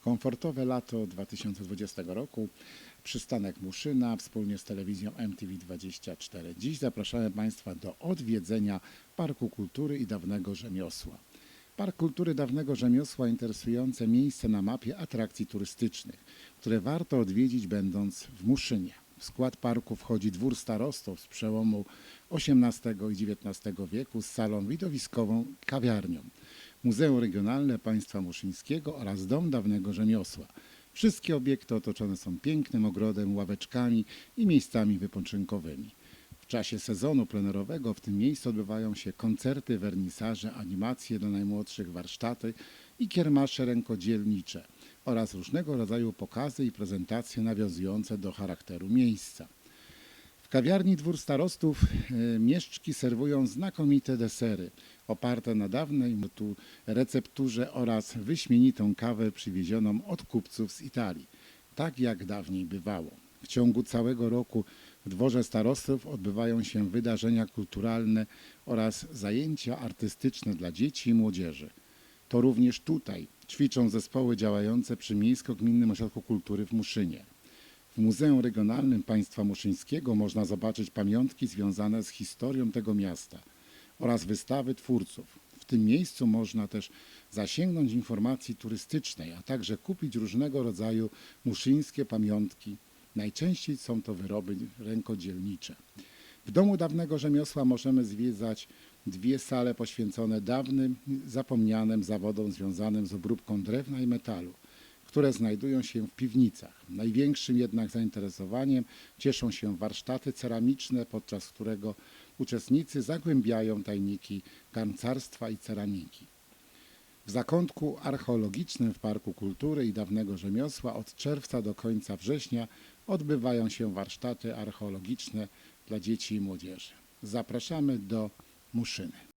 Komfortowe lato 2020 roku. Przystanek Muszyna wspólnie z telewizją MTV24. Dziś zapraszamy Państwa do odwiedzenia Parku Kultury i Dawnego Rzemiosła. Park Kultury Dawnego Rzemiosła interesujące miejsce na mapie atrakcji turystycznych, które warto odwiedzić będąc w Muszynie. W skład parku wchodzi dwór starostów z przełomu XVIII i XIX wieku z salą widowiskową kawiarnią. Muzeum Regionalne Państwa Muszyńskiego oraz Dom Dawnego Rzemiosła. Wszystkie obiekty otoczone są pięknym ogrodem, ławeczkami i miejscami wypoczynkowymi. W czasie sezonu plenerowego w tym miejscu odbywają się koncerty, wernisaże, animacje dla najmłodszych, warsztaty i kiermasze rękodzielnicze oraz różnego rodzaju pokazy i prezentacje nawiązujące do charakteru miejsca. Kawiarni Dwór Starostów e, mieszczki serwują znakomite desery oparte na dawnej tu recepturze oraz wyśmienitą kawę przywiezioną od kupców z Italii, tak jak dawniej bywało. W ciągu całego roku w Dworze Starostów odbywają się wydarzenia kulturalne oraz zajęcia artystyczne dla dzieci i młodzieży. To również tutaj ćwiczą zespoły działające przy Miejsko-Gminnym Ośrodku Kultury w Muszynie. Muzeum Regionalnym Państwa Muszyńskiego można zobaczyć pamiątki związane z historią tego miasta oraz wystawy twórców. W tym miejscu można też zasięgnąć informacji turystycznej, a także kupić różnego rodzaju muszyńskie pamiątki. Najczęściej są to wyroby rękodzielnicze. W Domu Dawnego Rzemiosła możemy zwiedzać dwie sale poświęcone dawnym, zapomnianym zawodom związanym z obróbką drewna i metalu które znajdują się w piwnicach. Największym jednak zainteresowaniem cieszą się warsztaty ceramiczne, podczas którego uczestnicy zagłębiają tajniki garncarstwa i ceramiki. W zakątku archeologicznym w Parku Kultury i Dawnego Rzemiosła od czerwca do końca września odbywają się warsztaty archeologiczne dla dzieci i młodzieży. Zapraszamy do Muszyny.